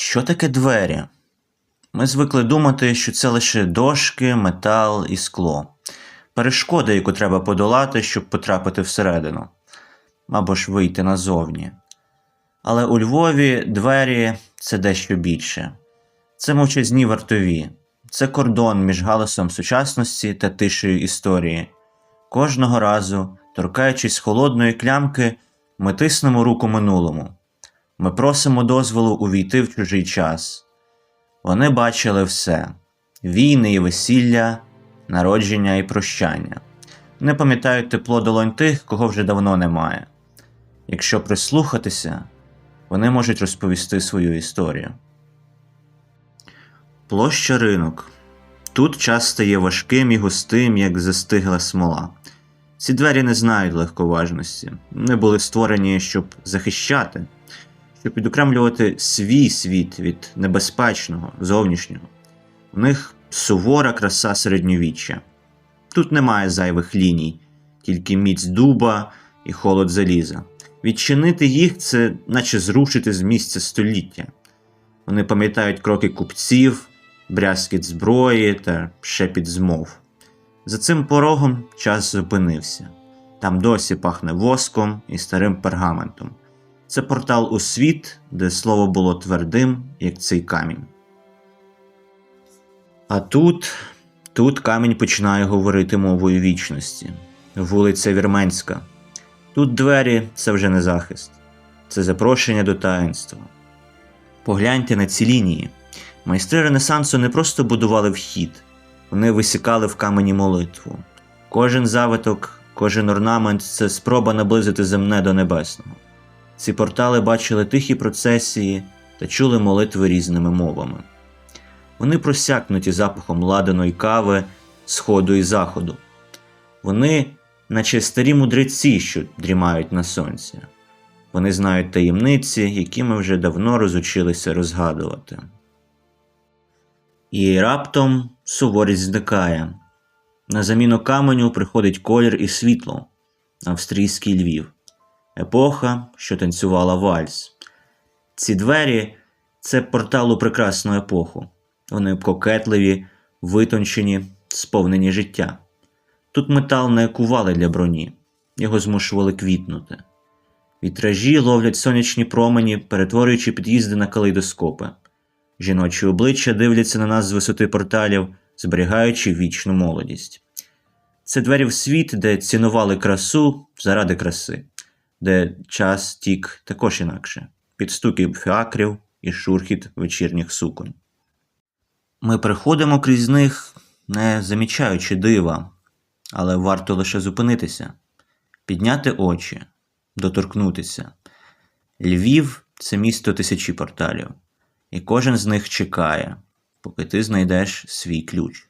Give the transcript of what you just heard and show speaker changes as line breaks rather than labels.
Що таке двері? Ми звикли думати, що це лише дошки, метал і скло. Перешкода, яку треба подолати, щоб потрапити всередину, або ж вийти назовні. Але у Львові двері це дещо більше. Це мовчазні вартові, це кордон між галасом сучасності та тишею історії. Кожного разу, торкаючись холодної клямки, ми тиснемо руку минулому. Ми просимо дозволу увійти в чужий час. Вони бачили все: війни і весілля, народження і прощання. Вони пам'ятають тепло долонь тих, кого вже давно немає. Якщо прислухатися, вони можуть розповісти свою історію. Площа ринок. Тут час стає важким і густим, як застигла смола. Ці двері не знають легковажності, не були створені, щоб захищати, щоб відокремлювати свій світ від небезпечного, зовнішнього. У них сувора краса середньовіччя. Тут немає зайвих ліній, тільки міць дуба і холод заліза. Відчинити їх це наче зрушити з місця століття. Вони пам'ятають кроки купців, брязкіт зброї та шепіт змов. За цим порогом час зупинився. Там досі пахне воском і старим пергаментом. Це портал у світ, де слово було твердим, як цей камінь. А тут, тут камінь починає говорити мовою вічності. Вулиця Вірменська. Тут двері це вже не захист, це запрошення до таїнства. Погляньте на ці лінії. Майстри Ренесансу не просто будували вхід, вони висікали в камені молитву. Кожен завиток, кожен орнамент це спроба наблизити земне до небесного. Ці портали бачили тихі процесії та чули молитви різними мовами. Вони просякнуті запахом ладаної кави, сходу і заходу. Вони, наче старі мудреці, що дрімають на сонці. Вони знають таємниці, які ми вже давно розучилися розгадувати. І раптом суворість зникає. На заміну каменю приходить колір і світло, австрійський Львів, епоха, що танцювала вальс. Ці двері це портал у прекрасну епоху. Вони кокетливі, витончені, сповнені життя. Тут метал не кували для броні, його змушували квітнути. Вітражі ловлять сонячні промені, перетворюючи під'їзди на калейдоскопи. Жіночі обличчя дивляться на нас з висоти порталів, зберігаючи вічну молодість. Це двері в світ, де цінували красу заради краси, де час тік також інакше, під стуки фіакрів і шурхіт вечірніх суконь. Ми приходимо крізь них, не замічаючи дива, але варто лише зупинитися, підняти очі, доторкнутися. Львів це місто тисячі порталів, і кожен з них чекає, поки ти знайдеш свій ключ.